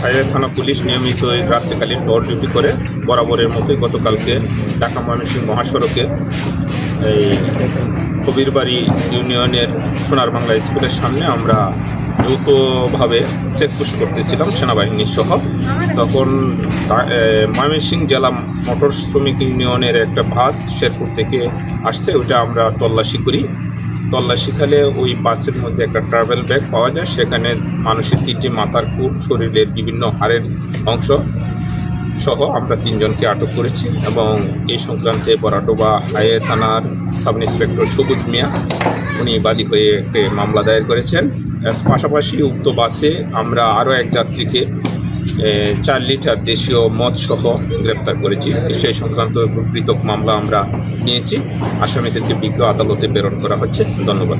Highway থানা police নিয়মিত এই রাত্রিকালীন টহল ডিউটি করে বরাবরের মতোই গতকালকে ঢাকা ময়মনসিংহ মহাসড়কে এই কবিরবাড়ি ইউনিয়নের সোনার বাংলা স্কুলের সামনে আমরা দ্রুতভাবে চেকপোস্ট করতেছিলাম সেনাবাহিনীর সহ। তখন ময়মনসিংহ জেলা মোটর শ্রমিক ইউনিয়নের একটা বাস শেরপুর থেকে আসছে, ওইটা আমরা তল্লাশি করি। তল্লাশি খালে ওই বাসের মধ্যে একটা ট্রাভেল ব্যাগ পাওয়া যায়। সেখানে মানুষের তিনটি মাথার কুট শরীরের বিভিন্ন হাড়ের অংশ সহ আমরা তিনজনকে আটক করেছি এবং এই সংক্রান্তে বরাটোবা হাইওয়ে থানার সাব ইন্সপেক্টর সবুজ মিয়া, উনি বাদী হয়ে একটি মামলা দায়ের করেছেন। পাশাপাশি উক্ত বাসে আমরা আরও এক যাত্রীকে চার লিটার দেশীয় মদসহ গ্রেপ্তার করেছি। সেই সংক্রান্ত পৃথক মামলা আমরা নিয়েছি। আসামিদেরকে বিজ্ঞ আদালতে প্রেরণ করা হচ্ছে। ধন্যবাদ।